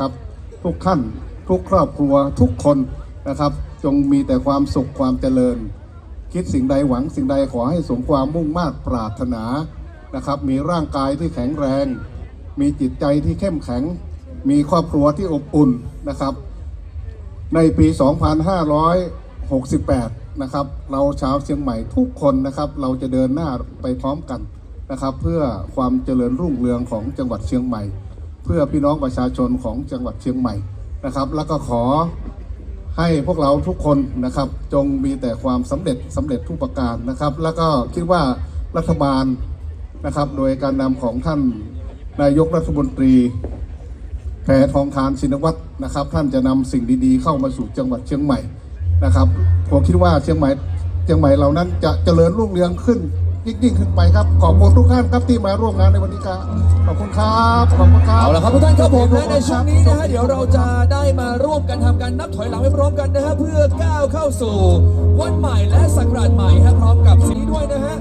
ครับทุกท่านทุกครอบครัวทุกคนนะครับ จงมีแต่ความสุขความเจริญ คิดสิ่งใดหวังสิ่งใดขอให้สมความมุ่งมา่ปรารถนานะครับ มีร่างกายที่แข็งแรง มีจิตใจที่เข้มแข็ง มีครอบครัวที่อบอุ่นนะครับ ในปี 2568 นะครับเราชาวเชียงใหม่ทุกคนนะครับ เราจะเดินหน้าไปพร้อมกันนะครับ เพื่อความเจริญรุ่งเรืองของจังหวัดเชียงใหม่ เพื่อพี่น้องประชาชนของจังหวัดเชียงใหม่นะครับ แล้วก็ขอให้พวกเราทุกคนนะครับ จงมีแต่ความสำเร็จสำเร็จทุกประการนะครับ แล้วก็คิดว่ารัฐบาลนะครับ โดยการนำของท่านนายกรัฐมนตรีแพทองทานชินวัตรนะครับ ท่านจะนำสิ่งดีๆ เข้ามาสู่จังหวัดเชียงใหม่นะครับผมคิดว่าเชียงใหม่เชียงใหม่เรานั้นจะเจริญรุ่งเรืองขึ้น ยิ่งยิ่งขึ้นไปครับ ขอบคุณทุกท่านครับที่มาร่วมงานในวันนี้ครับขอบคุณครับขอบคุณครับเอาละครับทุกท่านครับผมและในช่วงนี้นะฮะเดี๋ยวเราจะได้มาร่วมกันทำการนับถอยหลังไปพร้อมกันนะฮะเพื่อก้าวเข้าสู่ วันใหม่และศักราชใหม่ฮะพร้อมกับสิ่งนี้ด้วยนะฮะ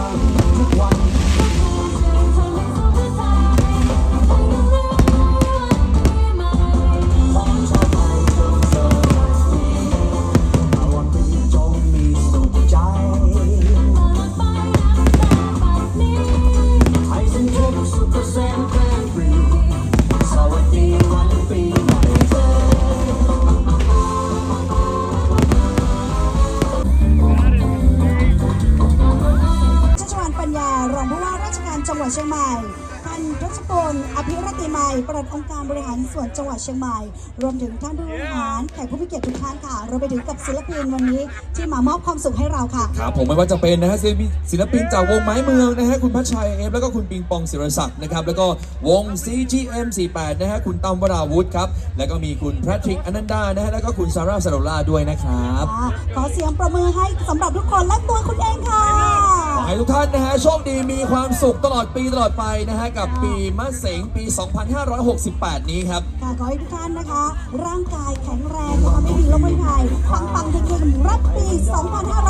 One. รติไมัยปลัดองค์การบริหารส่วนจังหวัดเชียงใหม่ รวมถึงท่านผู้บริหารแขกผู้มีเกียรติทุกท่านค่ะรวมไปถึงกับศิลปินวันนี้ที่มามอบความสุขให้เราค่ะ ครับผมไม่ว่าจะเป็นนะฮะศิลปินศิลปินจากวงไม้เมืองนะฮะคุณพัชชัยเอฟแล้วก็คุณปิงปองศิรศักดิ์นะครับแล้วก็วง CGM 48 นะฮะคุณตั้มวราวุธครับแล้วก็มีคุณแพทริกอนันดานะฮะแล้วก็คุณซาร่าสโรล่าด้วยนะครับค่ะขอเสียงประมือให้สำหรับทุกคนและตัวคุณเองค่ะขอให้ทุกท่านนะฮะโชคดีมีความสุขตลอดปีตลอดไปนะฮะกับปีมะเสงปี2568 นี้ครับ ค่ะขอให้ทุกท่านนะคะ ร่างกายแข็งแรงนะคะไม่มีโรคไม่ภัยปังปังๆเฮงๆรับปี 2500